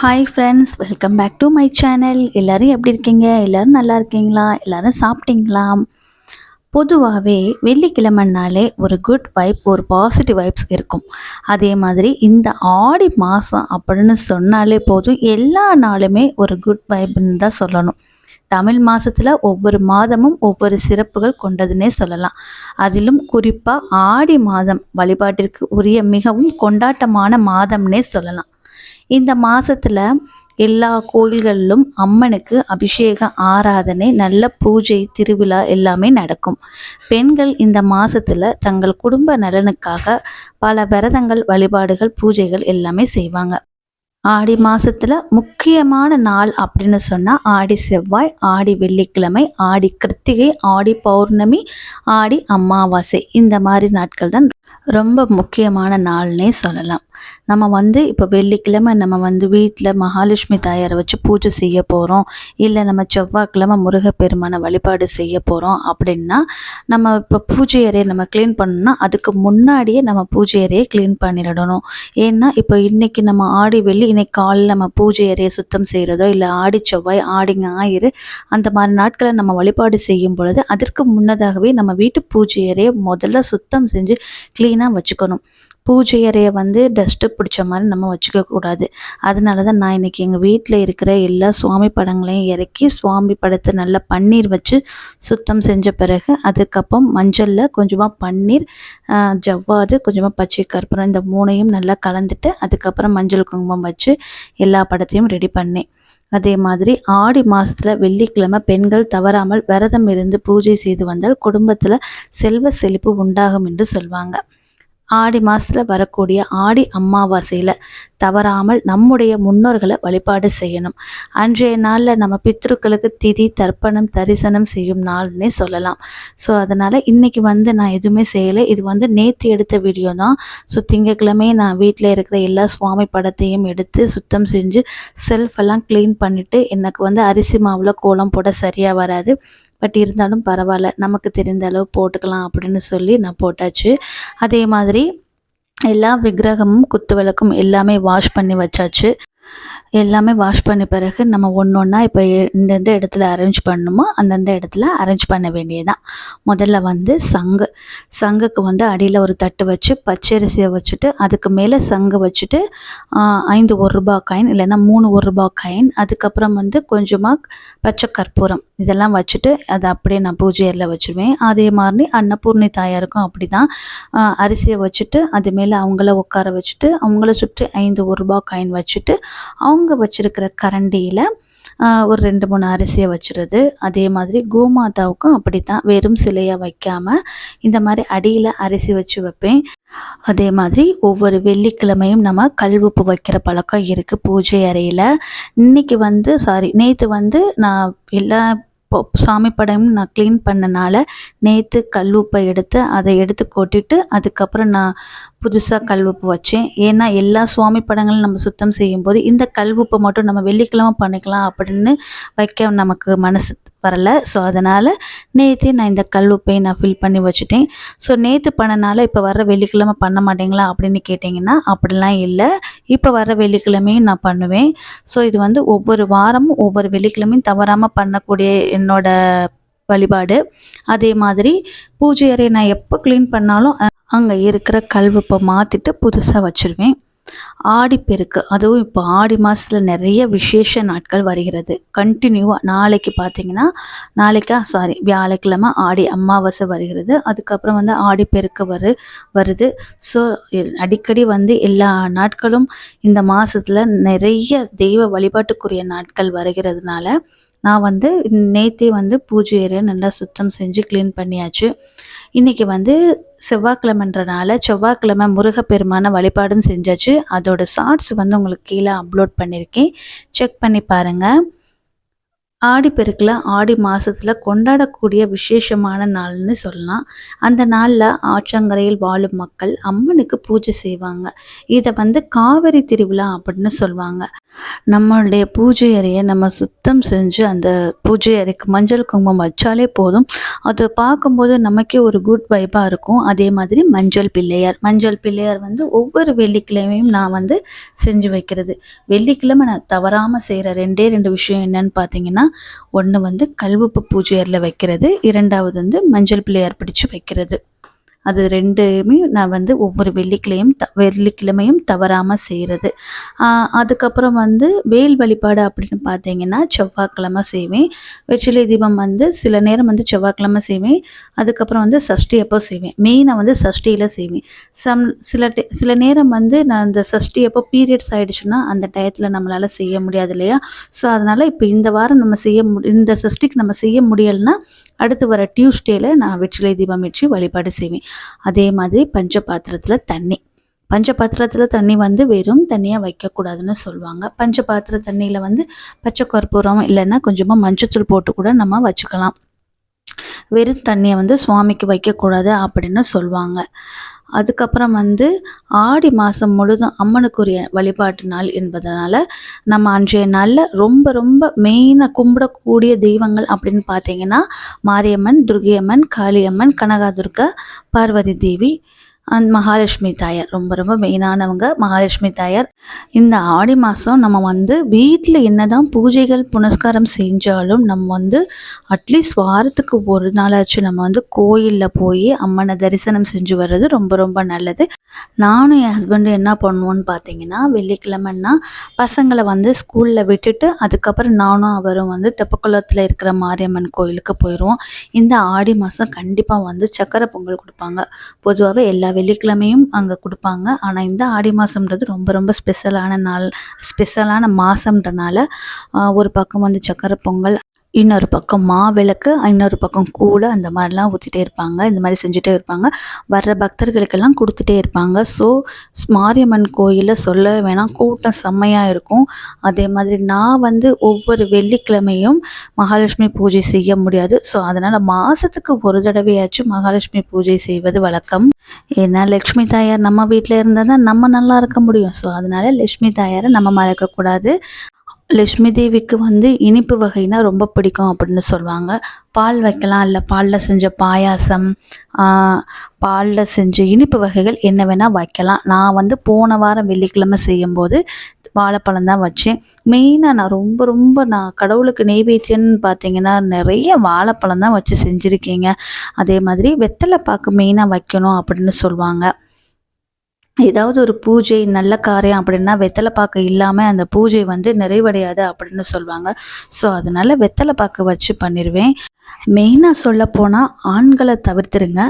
Hi friends welcome back to my channel எல்லோரும் எப்படி இருக்கீங்க? எல்லோரும் நல்லா இருக்கீங்களா? எல்லோரும் சாப்பிட்டீங்களா? பொதுவாகவே வெள்ளிக்கிழமைனாலே ஒரு குட் வைப் ஒரு பாசிட்டிவ் வைப்ஸ் இருக்கும். அதே மாதிரி இந்த ஆடி மாதம் அப்படின்னு சொன்னாலே போதும். எல்லா நாளுமே ஒரு குட் வைப்னு தான் சொல்லணும். தமிழ் மாதத்தில் ஒவ்வொரு மாதமும் ஒவ்வொரு சிறப்புகள் கொண்டதுன்னே சொல்லலாம். அதிலும் குறிப்பாக ஆடி மாதம் வழிபாட்டிற்கு உரிய மிகவும் கொண்டாட்டமான மாதம்னே சொல்லலாம். இந்த மாதத்தில் எல்லா கோயில்களிலும் அம்மனுக்கு அபிஷேக ஆராதனை நல்ல பூஜை திருவிழா எல்லாமே நடக்கும். பெண்கள் இந்த மாதத்தில் தங்கள் குடும்ப நலனுக்காக பல விரதங்கள் வழிபாடுகள் பூஜைகள் எல்லாமே செய்வாங்க. ஆடி மாதத்தில் முக்கியமான நாள் அப்படின்னு சொன்னால் ஆடி செவ்வாய் ஆடி வெள்ளிக்கிழமை ஆடி கிருத்திகை ஆடி பௌர்ணமி ஆடி அமாவாசை. இந்த மாதிரி நாட்கள் தான் ரொம்ப முக்கியமான நாள்னே சொல்லலாம். நம்ம வந்து இப்போ வெள்ளிக்கிழமை நம்ம வந்து வீட்டில் மகாலட்சுமி தாயாரை வச்சு பூஜை செய்ய போகிறோம் இல்லை நம்ம செவ்வாய்க்கிழமை முருகப்பெருமானை வழிபாடு செய்ய போகிறோம் அப்படின்னா நம்ம இப்போ பூஜை அறையை நம்ம க்ளீன் பண்ணணும்னா அதுக்கு முன்னாடியே நம்ம பூஜை அறையை க்ளீன் பண்ணிடணும். ஏன்னா இப்போ இன்றைக்கி நம்ம ஆடி வெள்ளி இன்னைக்கு காலில் நம்ம பூஜை அறையை சுத்தம் செய்கிறதோ இல்லை ஆடி செவ்வாய் ஆடி ஞாயிறு அந்த மாதிரி நாட்களை நம்ம வழிபாடு செய்யும் பொழுது அதற்கு முன்னதாகவே நம்ம வீட்டு பூஜை அறையை முதல்ல சுத்தம் செஞ்சு க்ளீனாக வச்சுக்கணும். பூஜை அறையை வந்து டஸ்ட்டு பிடிச்ச மாதிரி நம்ம வச்சுக்கக்கூடாது அதனால தான் நான் இன்றைக்கி எங்கள் வீட்டில் இருக்கிற எல்லா சுவாமி படங்களையும் இறக்கி சுவாமி படத்தை நல்லா பன்னீர் வச்சு சுத்தம் செஞ்ச பிறகு அதுக்கப்புறம் மஞ்சளில் கொஞ்சமாக பன்னீர் ஜவ்வாது கொஞ்சமாக பச்சை கற்பூரம் இந்த மூணையும் நல்லா கலந்துட்டு அதுக்கப்புறம் மஞ்சள் குங்குமம் வச்சு எல்லா படத்தையும் ரெடி பண்ணேன். அதே மாதிரி ஆடி மாதத்தில் வெள்ளிக்கிழமை பெண்கள் தவறாமல் விரதம் இருந்து பூஜை செய்து வந்தால் குடும்பத்தில் செல்வ செழிப்பு உண்டாகும் என்று சொல்வாங்க. ஆடி மாதத்தில் வரக்கூடிய ஆடி அமாவாசையில் தவறாமல் நம்முடைய முன்னோர்களை வழிபாடு செய்யணும். அன்றைய நாளில் நம்ம பித்ருக்களுக்கு திதி தர்ப்பணம் தரிசனம் செய்யும் நாள்னே சொல்லலாம். ஸோ அதனால் இன்றைக்கி வந்து நான் எதுவுமே செய்யலை. இது வந்து நேற்று எடுத்த வீடியோ தான். ஸோ திங்கக்கிழமையே நான் வீட்டில் இருக்கிற எல்லா சுவாமி படத்தையும் எடுத்து சுத்தம் செஞ்சு செல்ஃப் எல்லாம் க்ளீன் பண்ணிவிட்டு எனக்கு வந்து அரிசி மாவில் கோலம் போட சரியாக வராது. பட் இருந்தாலும் பரவாயில்ல. நமக்கு தெரிந்த அளவு போட்டுக்கலாம் அப்படின்னு சொல்லி நான் போட்டாச்சு. அதே மாதிரி எல்லா விக்கிரகமும் குத்து விளக்கும் எல்லாமே வாஷ் பண்ணி வச்சாச்சு. எல்லாமே வாஷ் பண்ண பிறகு நம்ம ஒன்று ஒன்றா இப்போ எந்தெந்த இடத்துல அரேஞ்ச் பண்ணணுமோ அந்தந்த இடத்துல அரேஞ்ச் பண்ண வேண்டியதான் முதல்ல வந்து சங்கு. சங்குக்கு வந்து அடியில் ஒரு தட்டு வச்சு பச்சரிசியை வச்சுட்டு அதுக்கு மேலே சங்கு வச்சுட்டு ஐந்து ஒரு ரூபா காயின் இல்லைன்னா மூணு ஒரு ரூபா காயின் அதுக்கப்புறம் வந்து கொஞ்சமாக பச்சை கற்பூரம். இதெல்லாம் வச்சுட்டு அதை அப்படியே நான் பூஜை அறையில் வச்சுருவேன். அதே மாதிரி அன்னபூர்ணி தாயாருக்கும் அப்படி தான் அரிசியை வச்சுட்டு அது மேலே அவங்கள உட்கார வச்சுட்டு அவங்கள சுற்றி ஐந்து ஒரு ரூபா காயின் வச்சுட்டு அவங்க வச்சுருக்கிற கரண்டியில் ஒரு ரெண்டு மூணு அரிசியை வச்சுருது அதே மாதிரி கோமாதாவுக்கும் அப்படி தான் வெறும் சிலையாக வைக்காமல் இந்த மாதிரி அடியில் அரிசி வச்சு வைப்பேன். அதே மாதிரி ஒவ்வொரு வெள்ளிக்கிழமையும் நம்ம கல்வுப்பு வைக்கிற பழக்கம் இருக்குது பூஜை அறையில். இன்றைக்கி வந்து சாரி நேற்று வந்து நான் எல்லா சாமி படமும் நான் க்ளீன் பண்ணனால நேற்று கல் உப்பை எடுத்து அதை எடுத்து கொட்டிட்டு அதுக்கப்புறம் நான் புதுசாக கல் உப்பு வச்சேன். ஏன்னா எல்லா சுவாமி படங்களும் நம்ம சுத்தம் செய்யும்போது இந்த கல் உப்பை மட்டும் நம்ம வெள்ளிக்கிழமை பண்ணிக்கலாம் அப்படின்னு வைக்க நமக்கு மனசு வரலை. ஸோ அதனால் நேற்றே நான் இந்த கல் உப்பை நான் ஃபில் பண்ணி வச்சுட்டேன். ஸோ நேற்று பண்ணனால இப்போ வர வெள்ளிக்கிழமை பண்ண மாட்டேங்களா அப்படின்னு கேட்டிங்கன்னா அப்படிலாம் இல்லை. இப்போ வர வெள்ளிக்கிழமையும் நான் பண்ணுவேன். ஸோ இது வந்து ஒவ்வொரு வாரமும் ஒவ்வொரு வெள்ளிக்கிழமையும் தவறாமல் பண்ணக்கூடிய என்னோட வழிபாடு. அதே மாதிரி பூஜை அறையை நான் எப்போ க்ளீன் பண்ணாலும் அங்கே இருக்கிற கல்வப்பை மாற்றிட்டு புதுசாக வச்சுருவேன். ஆடிப்பெருக்கு அதுவும் இப்போ ஆடி மாதத்தில் நிறைய விசேஷ நாட்கள் வருகிறது. கண்டினியூவாக நாளைக்கு பார்த்தீங்கன்னா நாளைக்கா சாரி வியாழக்கிழமை ஆடி அமாவாசை வருகிறது. அதுக்கப்புறம் வந்து ஆடிப்பெருக்கு வரு வருது. ஸோ அடிக்கடி வந்து எல்லா நாட்களும் இந்த மாதத்தில் நிறைய தெய்வ வழிபாட்டுக்குரிய நாட்கள் வருகிறதுனால நான் வந்து நேற்றே வந்து பூஜை ஏரியா நல்லா சுத்தம் செஞ்சு க்ளீன் பண்ணியாச்சு. இன்றைக்கி வந்து செவ்வாய்க்கிழமைன்றனால செவ்வாய்க்கிழமை முருகப்பெருமான வழிபாடும் செஞ்சாச்சு. அதோட ஷார்ட்ஸ் வந்து உங்களுக்கு கீழே அப்லோட் பண்ணியிருக்கேன் செக் பண்ணி பாருங்கள் ஆடிப்பெருக்கில் ஆடி மாதத்தில் கொண்டாடக்கூடிய விசேஷமான நாள்னு சொல்லலாம். அந்த நாளில் ஆற்றங்கரையில் வாழும் மக்கள் அம்மனுக்கு பூஜை செய்வாங்க. இதை வந்து காவிரி திருவிழா அப்படின்னு சொல்லுவாங்க நம்மளுடைய பூஜை அறையை நம்ம சுத்தம் செஞ்சு அந்த பூஜை அறைக்கு மஞ்சள் குங்குமம் வச்சாலே போதும். அதை பார்க்கும்போது நமக்கே ஒரு குட் வைப்பாக இருக்கும். அதே மாதிரி மஞ்சள் பிள்ளையார். மஞ்சள் பிள்ளையார் வந்து ஒவ்வொரு வெள்ளிக்கிழமையும் நான் வந்து செஞ்சு வைக்கிறது. வெள்ளிக்கிழமை நான் தவறாமல் செய்கிற ரெண்டே ரெண்டு விஷயம் என்னன்னு பார்த்தீங்கன்னா ஒன்று வந்து கல்வப்பு பூஜை அறையில் வைக்கிறது. இரண்டாவது வந்து மஞ்சள் பிள்ளையார் பிடிச்சு வைக்கிறது. அது ரெண்டுமே நான் வந்து ஒவ்வொரு வெள்ளிக்கிழையும் த வெள்ளிக்கிழமையும் தவறாமல் செய்கிறது அதுக்கப்புறம் வந்து வேல் வழிபாடு அப்படின்னு பார்த்தீங்கன்னா செவ்வாய்க்கிழமை செய்வேன். வெற்றிலை தீபம் வந்து சில நேரம் வந்து செவ்வாய்க்கிழமை செய்வேன். அதுக்கப்புறம் வந்து சஷ்டி அப்போ செய்வேன். மெயினாக வந்து சஷ்டியில் செய்வேன். சம் சில டே சில நேரம் வந்து நான் அந்த சஷ்டி அப்போ பீரியட்ஸ் ஆகிடுச்சுன்னா அந்த டயத்தில் நம்மளால் செய்ய முடியாது இல்லையா? ஸோ அதனால் இப்போ இந்த வாரம் நம்ம செய்ய மு இந்த சஷ்டிக்கு நம்ம செய்ய முடியலைன்னா அடுத்து வர டியூஸ்டேயில் நான் வெற்றிலை தீபம் வச்சு வழிபாடு செய்வேன். அதே மாதிரி பஞ்ச பாத்திரத்தில் தண்ணி. பஞ்ச பாத்திரத்தில் தண்ணி வந்து வெறும் தண்ணியாக வைக்கக்கூடாதுன்னு சொல்லுவாங்க. பஞ்ச பாத்திர தண்ணியில் வந்து பச்சை கற்பூரம் இல்லைன்னா கொஞ்சமாக மஞ்சத்தூள் போட்டு கூட நம்ம வச்சுக்கலாம். வெறும் தண்ணியை வந்து சுவாமிக்கு வைக்கக்கூடாது அப்படின்னு சொல்லுவாங்க. அதுக்கப்புறம் வந்து ஆடி மாதம் முழுதும் அம்மனுக்குரிய வழிபாட்டு நாள் என்பதனால் நம்ம அன்றைய நாளில் ரொம்ப ரொம்ப மெயினாக கும்பிடக்கூடிய தெய்வங்கள் அப்படின்னு பார்த்தீங்கன்னா மாரியம்மன் துர்கியம்மன் காளியம்மன் கனகாதுர்கா பார்வதி தேவி அண்ட் மகாலட்சுமி தாயார். ரொம்ப ரொம்ப மெயினானவங்க மகாலட்சுமி தாயார். இந்த ஆடி மாதம் நம்ம வந்து வீட்டில் என்னதான் பூஜைகள் புனஸ்காரம் செஞ்சாலும் நம்ம வந்து அட்லீஸ்ட் வாரத்துக்கு ஒரு நாளாச்சும் நம்ம வந்து கோயிலில் போய் அம்மனை தரிசனம் செஞ்சு வர்றது ரொம்ப ரொம்ப நல்லது. நானும் என் ஹஸ்பண்டும் என்ன பண்ணுவோன்னு பார்த்தீங்கன்னா வெள்ளிக்கிழமைன்னா பசங்களை வந்து ஸ்கூலில் விட்டுட்டு அதுக்கப்புறம் நானும் அவரும் வந்து தெப்பக்குளத்தில் இருக்கிற மாரியம்மன் கோயிலுக்கு போயிடுவோம் இந்த ஆடி மாதம் கண்டிப்பாக வந்து சக்கரை பொங்கல் கொடுப்பாங்க. பொதுவாகவே எல்லா வெள்ளிக்கிழமையும் அங்கே கொடுப்பாங்க. ஆனால் இந்த ஆடி மாதம்ன்றது ரொம்ப ரொம்ப ஸ்பெஷலான நாள். ஸ்பெஷலான மாதம்ன்றனால ஒரு பக்கம் வந்து சக்கரை பொங்கல் இன்னொரு பக்கம் மாவிளக்கு இன்னொரு பக்கம் கூடை அந்த மாதிரிலாம் ஊற்றிட்டே இருப்பாங்க. இந்த மாதிரி செஞ்சுட்டே இருப்பாங்க. வர்ற பக்தர்களுக்கெல்லாம் கொடுத்துட்டே இருப்பாங்க. ஸோ மாரியம்மன் கோயிலில் சொல்ல வேணாம். கூட்டம் செம்மையாக இருக்கும். அதே மாதிரி நான் வந்து ஒவ்வொரு வெள்ளிக்கிழமையும் மகாலட்சுமி பூஜை செய்ய முடியாது. ஸோ அதனால் மாதத்துக்கு ஒரு தடவையாச்சும் மகாலட்சுமி பூஜை செய்வது வழக்கம். ஏன்னா லக்ஷ்மி தாயார் நம்ம வீட்டில் இருந்தால் தான் நம்ம நல்லா இருக்க முடியும். ஸோ அதனால் லக்ஷ்மி தாயாரை நம்ம மறக்கக்கூடாது. லக்ஷ்மி தேவிக்கு வந்து இனிப்பு வகைனா ரொம்ப பிடிக்கும் அப்படின்னு சொல்லுவாங்க. பால் வைக்கலாம் இல்லை பாலில் செஞ்ச பாயாசம் பாலில் செஞ்ச இனிப்பு வகைகள் என்ன வேணால் வைக்கலாம். நான் வந்து போன வாரம் வெள்ளிக்கிழமை செய்யும்போது வாழைப்பழம் தான் வச்சேன். மெயினாக நான் ரொம்ப ரொம்ப நான் கடவுளுக்கு நெய்வேத்தியம்னு பார்த்தீங்கன்னா நிறைய வாழைப்பழம் தான் வச்சு செஞ்சுருக்கீங்க. அதே மாதிரி வெத்தலை பாக்கு மெயினாக வைக்கணும் அப்படின்னு சொல்லுவாங்க. ஏதாவது ஒரு பூஜை நல்ல காரியம் அப்படின்னா வெத்தலை பாக்கு இல்லாமல் அந்த பூஜை வந்து நிறைவடையாது அப்படின்னு சொல்லுவாங்க. ஸோ அதனால் வெத்தலை பாக்கு வச்சு பண்ணிடுவேன் மெயினாக சொல்ல போனால் ஆண்களை தவிர்த்துருங்க.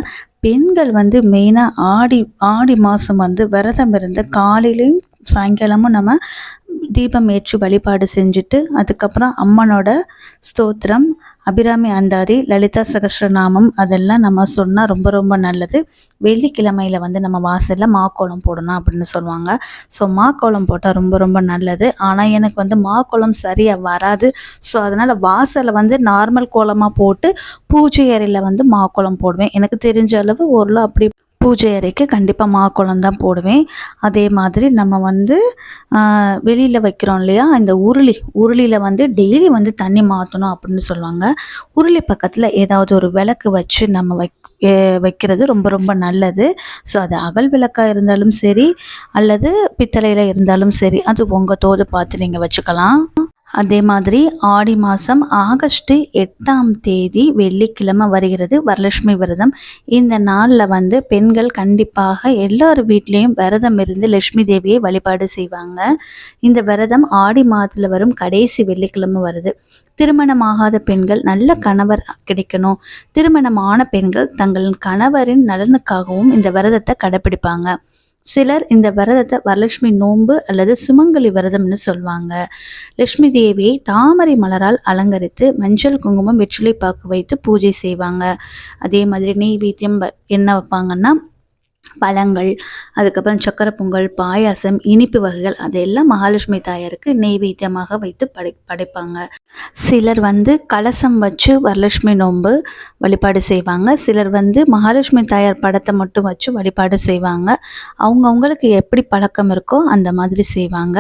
பெண்கள் வந்து மெயினாக ஆடி ஆடி மாதம் வந்து விரதம் இருந்து காலையிலையும் சாயங்காலமும் நம்ம தீபம் ஏற்றி வழிபாடு செஞ்சுட்டு அதுக்கப்புறம் அம்மனோட ஸ்தோத்திரம் அபிராமி அந்தாதி லலிதா சகஸ்ரநாமம் அதெல்லாம் நம்ம சொன்னால் ரொம்ப ரொம்ப நல்லது. வெள்ளிக்கிழமையில் வந்து நம்ம வாசலில் மாக்கோளம் போடணும் அப்படின்னு சொல்லுவாங்க. ஸோ மாக்கோளம் போட்டால் ரொம்ப ரொம்ப நல்லது. ஆனால் எனக்கு வந்து மாக்கோளம் சரியாக வராது. ஸோ அதனால் வாசலை வந்து நார்மல் கோலமாக போட்டு பூஜை அறையில் வந்து மாக்கோளம் போடுவேன். எனக்கு தெரிஞ்ச அளவு ஓரளவு அப்படி பூஜை அறைக்கு கண்டிப்பாக மாக்குளம் தான் போடுவேன். அதே மாதிரி நம்ம வந்து வெளியில் வைக்கிறோம் இல்லையா? இந்த உருளி உருளியில் வந்து டெய்லி வந்து தண்ணி மாற்றணும் அப்படின்னு சொல்லுவாங்க. உருளி பக்கத்தில் ஏதாவது ஒரு விளக்கு வச்சு நம்ம வை வைக்கிறது ரொம்ப ரொம்ப நல்லது. ஸோ அது அகல் விளக்காக இருந்தாலும் சரி அல்லது பித்தளையில் இருந்தாலும் சரி அது உங்கள் தோது பார்த்து நீங்கள் வச்சுக்கலாம். அதே மாதிரி ஆடி மாதம் ஆகஸ்ட்டு எட்டாம் தேதி வெள்ளிக்கிழமை வருகிறது வரலட்சுமி விரதம். இந்த நாளில் வந்து பெண்கள் கண்டிப்பாக எல்லார் வீட்லேயும் விரதம் இருந்து லட்சுமி தேவியை வழிபாடு செய்வாங்க. இந்த விரதம் ஆடி மாதத்தில் வரும் கடைசி வெள்ளிக்கிழமை வருது. திருமணமாகாத பெண்கள் நல்ல கணவர் கிடைக்கணும். திருமணமான பெண்கள் தங்கள் கணவரின் நலனுக்காகவும் இந்த விரதத்தை கடைப்பிடிப்பாங்க சிலர் இந்த விரதத்தை வரலட்சுமி நோன்பு அல்லது சுமங்கலி விரதம்னு சொல்லுவாங்க. லட்சுமி தேவியை தாமரை மலரால் அலங்கரித்து மஞ்சள் குங்குமம் வெற்றிலை பாக்கு வைத்து பூஜை செய்வாங்க. அதே மாதிரி நெய்வேத்தியம் என்ன வைப்பாங்கன்னா பழங்கள் அதுக்கப்புறம் சக்கரை பொங்கல் பாயாசம் இனிப்பு வகைகள் அதெல்லாம் மகாலட்சுமி தாயாருக்கு நெய்வேத்தியமாக வைத்து படை படைப்பாங்க. சிலர் வந்து கலசம் வச்சு வரலட்சுமி நோன்பு வழிபாடு செய்வாங்க. சிலர் வந்து மகாலட்சுமி தாயார் படத்தை மட்டும் வச்சு வழிபாடு செய்வாங்க. அவங்கவுங்களுக்கு எப்படி பழக்கம் இருக்கோ அந்த மாதிரி செய்வாங்க.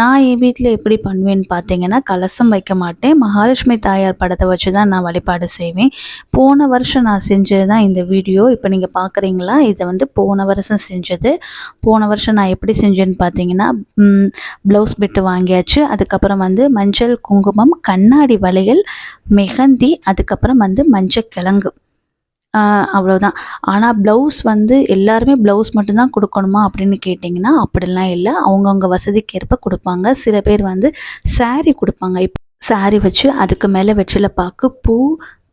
நான் என் வீட்டில் எப்படி பண்ணுவேன்னு பார்த்தீங்கன்னா கலசம் வைக்க மாட்டேன். மகாலட்சுமி தாயார் படத்தை வச்சு தான் நான் வழிபாடு செய்வேன். போன வருஷம் நான் செஞ்சது தான் இந்த வீடியோ. இப்போ நீங்கள் பார்க்குறீங்களா இதை வந்து போன வருஷம் செஞ்சது. போன வருஷம் நான் எப்படி செஞ்சேன்னு பார்த்தீங்கன்னா ப்ளவுஸ் பிட்டு வாங்கியாச்சு. அதுக்கப்புறம் வந்து மஞ்சள் குங்குமம் கண்ணாடி வளையல் மெஹந்தி அதுக்கப்புறம் வந்து மஞ்சள் கிழங்கு. அவ்வளோதான் ஆனால் ப்ளவுஸ் வந்து எல்லாருமே ப்ளவுஸ் மட்டும்தான் கொடுக்கணுமா அப்படின்னு கேட்டிங்கன்னா அப்படிலாம் இல்லை. அவங்கவுங்க வசதிக்கு ஏற்ப கொடுப்பாங்க. சில பேர் வந்து ஸாரீ கொடுப்பாங்க. இப்போ ஸாரீ வச்சு அதுக்கு மேலே வெற்றில பாக்கு பூ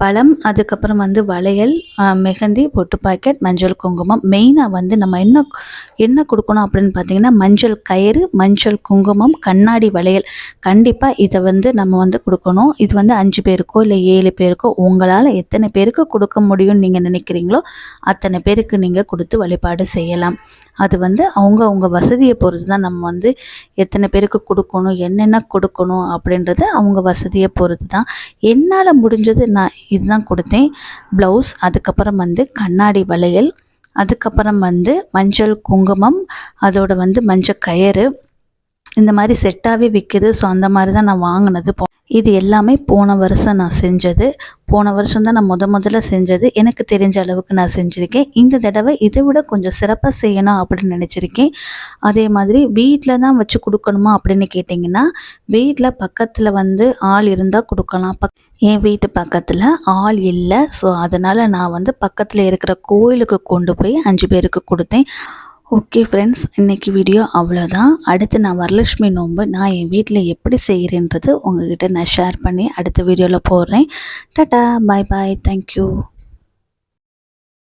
பழம் அதுக்கப்புறம் வந்து வளையல் மெஹந்தி பொட்டு பாக்கெட் மஞ்சள் குங்குமம். மெயினாக வந்து நம்ம என்ன என்ன கொடுக்கணும் அப்படின்னு பார்த்தீங்கன்னா மஞ்சள் கயிறு மஞ்சள் குங்குமம் கண்ணாடி வளையல். கண்டிப்பாக இதை வந்து நம்ம வந்து கொடுக்கணும். இது வந்து அஞ்சு பேருக்கோ இல்லை ஏழு பேருக்கோ உங்களால் எத்தனை பேருக்கு கொடுக்க முடியும்னு நீங்கள் நினைக்கிறீங்களோ அத்தனை பேருக்கு நீங்கள் கொடுத்து வழிபாடு செய்யலாம். அது வந்து அவங்க அவங்க வசதியை பொறுத்து தான் நம்ம வந்து எத்தனை பேருக்கு கொடுக்கணும் என்னென்ன கொடுக்கணும் அப்படின்றது அவங்க வசதியை பொறுத்து தான். என்னால் முடிஞ்சது நான் இதுதான் கொடுத்தேன். ப்ளவுஸ் அதுக்கப்புறம் வந்து கண்ணாடி வளையல் அதுக்கப்புறம் வந்து மஞ்சள் குங்குமம் அதோட வந்து மஞ்சள் கயிறு இந்த மாதிரி செட்டாகவே விற்கிது ஸோ அந்த மாதிரி தான் நான் வாங்கினது. போ இது எல்லாமே போன வருஷம் நான் செஞ்சது. போன வருஷம் தான் நான் முத முதல்ல செஞ்சது. எனக்கு தெரிஞ்ச அளவுக்கு நான் செஞ்சுருக்கேன். இந்த தடவை இதை விட கொஞ்சம் சிறப்பாக செய்யணும் அப்படின்னு நினச்சிருக்கேன். அதே மாதிரி வீட்டில் தான் வச்சு கொடுக்கணுமா அப்படின்னு கேட்டிங்கன்னா வீட்டில் பக்கத்தில் வந்து ஆள் இருந்தால் கொடுக்கலாம். பக் என் வீட்டு பக்கத்தில் ஆள் இல்லை. ஸோ அதனால் நான் வந்து பக்கத்தில் இருக்கிற கோயிலுக்கு கொண்டு போய் அஞ்சு பேருக்கு கொடுத்தேன். ஓகே ஃப்ரெண்ட்ஸ் இன்றைக்கி வீடியோ அவ்வளோதான் அடுத்து நான் வரலட்சுமி நோன்பு நான் என் வீட்டில் எப்படி செய்கிறேன்றது உங்ககிட்ட நான் ஷேர் பண்ணி அடுத்த வீடியோவில் போடுறேன். டாட்டா பாய் பாய் தேங்க்யூ